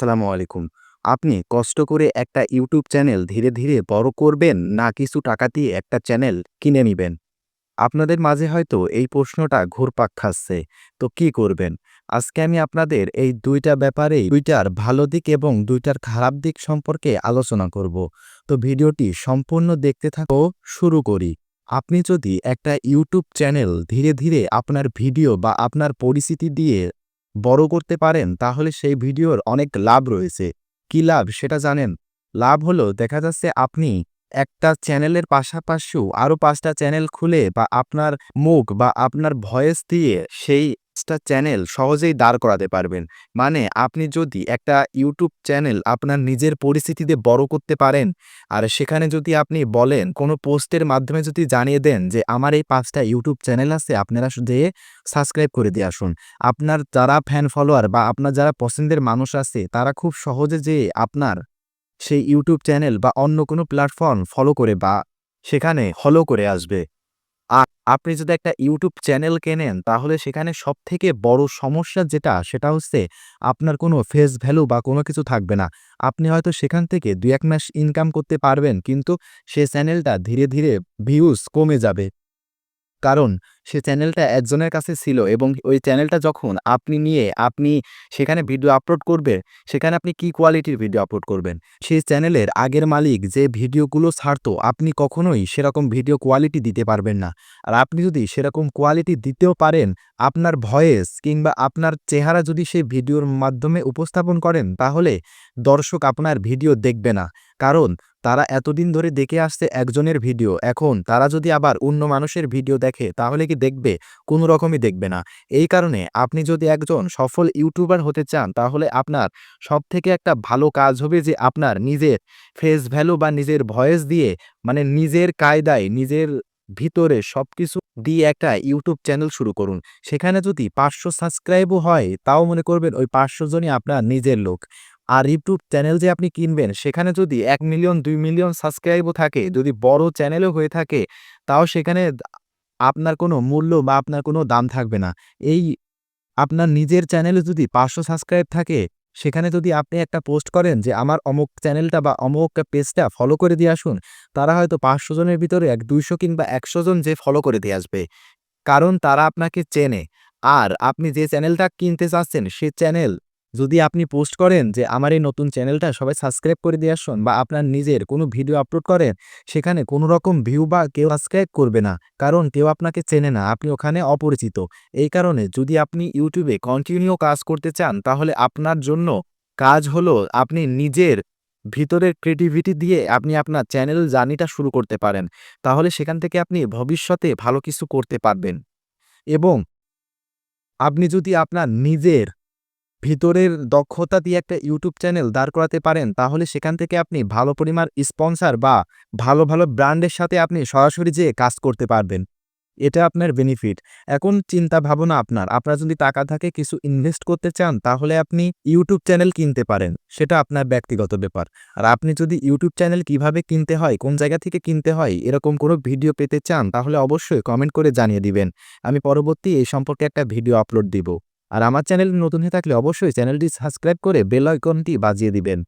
আসসালামু আলাইকুম। আপনি কষ্ট করে একটা ইউটিউব চ্যানেল ধীরে, ধীরে বড় করবেন না কিছু টাকা দিয়ে একটা চ্যানেল কিনে নিবেন? আপনাদের মাঝে হয়তো এই প্রশ্নটা ঘুরপাক খাচ্ছে। তো কি করবেন? আজকে আমি আপনাদের এই ২ টা ব্যাপারেই ২ ভালো দিক এবং দুইটার খারাপ দিক সম্পর্কে আলোচনা করব। তো ভিডিওটি সম্পূর্ণ দেখতে থাকো শুরু করি। আপনি যদি একটা ইউটিউব চ্যানেল ধীরে, ধীরে আপনার ভিডিও বা আপনার পরিচিতি দিয়ে বড় করতে পারেন, তাহলে সেই ভিডিওর অনেক লাভ রয়েছে। কি লাভ সেটা জানেন? লাভ হলো, দেখা যাচ্ছে আপনি একটা চ্যানেলের পাশাপাশিও আরও পাঁচটা চ্যানেল খুলে বা আপনার মুখ বা আপনার ভয়েস দিয়ে সেই টা চ্যানেল সহজেই দাঁড় করাতে পারবেন। মানে আপনি যদি একটা ইউটিউব চ্যানেল আপনার নিজের পরিস্থিতিতে বড় করতে পারেন, আর সেখানে যদি আপনি বলেন কোনো পোস্টের মাধ্যমে যদি জানিয়ে দেন যে আমার এই পাঁচটা ইউটিউব চ্যানেল আছে আপনারা যেয়ে সাবস্ক্রাইব করে দিয়ে আসুন। আপনার যারা ফ্যান ফলোয়ার বা আপনার যারা পছন্দের মানুষ আছে তারা খুব সহজে যেয়ে আপনার সেই ইউটিউব চ্যানেল বা অন্য কোনো প্ল্যাটফর্ম ফলো করে বা সেখানে ফলো করে আসবে। আর আপনি যদি একটা ইউটিউব চ্যানেল কেনেন তাহলে সেখানে সব থেকে বড় সমস্যা যেটা সেটা হচ্ছে আপনার কোনো ফেস ভ্যালু বা কোনো কিছু থাকবে না। আপনি হয়তো সেখান থেকে ২-১ মাস ইনকাম করতে পারবেন কিন্তু সে চ্যানেলটা ধীরে, ধীরে ভিউজ কমে যাবে। কারণ সে চ্যানেলটা একজনের কাছে ছিল এবং ওই চ্যানেলটা যখন আপনি নিয়ে আপনি সেখানে ভিডিও আপলোড করবে, সেখানে আপনি কি কোয়ালিটির ভিডিও আপলোড করবেন? সেই চ্যানেলের আগের মালিক যে ভিডিওগুলো ছাড়তো আপনি কখনোই সেরকম ভিডিও কোয়ালিটি দিতে পারবেন না। আর আপনি যদি সেরকম কোয়ালিটি দিতেও পারেন, আপনার ভয়েস কিংবা আপনার চেহারা যদি সেই ভিডিওর মাধ্যমে উপস্থাপন করেন তাহলে দর্শক আপনার ভিডিও দেখবে না। কারণ তারা এতদিন ধরে দেখে আসছে একজনের ভিডিও, এখন তারা যদি আবার অন্য মানুষের ভিডিও দেখে তাহলে কি দেখবে? কোনো রকমই দেখবে না। এই কারণে আপনি যদি একজন সফল ইউটিউবার হতে চান তাহলে আপনার সব থেকে একটা ভালো কাজ হবে যে আপনার নিজের ফেস ভ্যালু বা নিজের ভয়েস দিয়ে মানে নিজের কায়দায় নিজের ভিতরে সব কিছু দিয়ে একটা ইউটিউব চ্যানেল শুরু করুন। সেখানে যদি ৫০০ সাবস্ক্রাইবও হয় তাও মনে করবেন ওই ৫০০ জনই আপনার নিজের লোক। আর ইউটিউব চ্যানেল যে আপনি কিনবেন সেখানে যদি এক মিলিয়ন দুই মিলিয়ন সাবস্ক্রাইবও থাকে, যদি বড় চ্যানেলও হয়ে থাকে তাও সেখানে আপনার কোনো মূল্য বা আপনার কোনো দাম থাকবে না। এই আপনার নিজের চ্যানেলে যদি ৫০০ সাবস্ক্রাইব থাকে, সেখানে যদি আপনি একটা পোস্ট করেন যে আমার অমুক চ্যানেলটা বা অমুক পেজটা ফলো করে দিয়ে আসুন, তারা হয়তো ৫০০ জনের ভিতরে এক ২০০ কিংবা ১০০ জন যে ফলো করে দিয়ে আসবে। কারণ তারা আপনাকে চেনে। আর আপনি যে চ্যানেলটা কিনতে চাচ্ছেন সে চ্যানেল যদি আপনি পোস্ট করেন যে আমার এই নতুন চ্যানেলটা সবাই সাবস্ক্রাইব করে দিয়ে আসুন বা আপনার নিজের কোনো ভিডিও আপলোড করেন, সেখানে কোনো রকম ভিউ বা কেউ সাবস্ক্রাইব করবে না। কারণ কেউ আপনাকে চেনে না, আপনি ওখানে অপরিচিত। এই কারণে যদি আপনি ইউটিউবে কন্টিনিউ কাজ করতে চান তাহলে আপনার জন্য কাজ হলো আপনি নিজের ভিতরের ক্রিয়েটিভিটি দিয়ে আপনি আপনার চ্যানেল জার্নিটা শুরু করতে পারেন। তাহলে সেখান থেকে আপনি ভবিষ্যতে ভালো কিছু করতে পারবেন। এবং আপনি যদি আপনার নিজের ভিতরের দক্ষতা দিয়ে একটা ইউটিউব চ্যানেল দাঁড় করাতে পারেন তাহলে সেখান থেকে আপনি ভালো পরিমাণ স্পন্সর বা ভালো, ভালো ব্র্যান্ডের সাথে আপনি সরাসরি যেয়ে কাজ করতে পারবেন। এটা আপনার বেনিফিট। এখন চিন্তা ভাবনা আপনার। আপনার যদি টাকা থাকে কিছু ইনভেস্ট করতে চান তাহলে আপনি ইউটিউব চ্যানেল কিনতে পারেন। সেটা আপনার ব্যক্তিগত ব্যাপার। আর আপনি যদি ইউটিউব চ্যানেল কীভাবে কিনতে হয়, কোন জায়গা থেকে কিনতে হয় এরকম কোনো ভিডিও পেতে চান তাহলে অবশ্যই কমেন্ট করে জানিয়ে দিবেন। আমি পরবর্তী এই সম্পর্কে একটা ভিডিও আপলোড দিব। আর আমার চ্যানেল নতুন হয়ে থাকলে অবশ্যই চ্যানেলটি সাবস্ক্রাইব করে বেল আইকনটি বাজিয়ে দিবেন।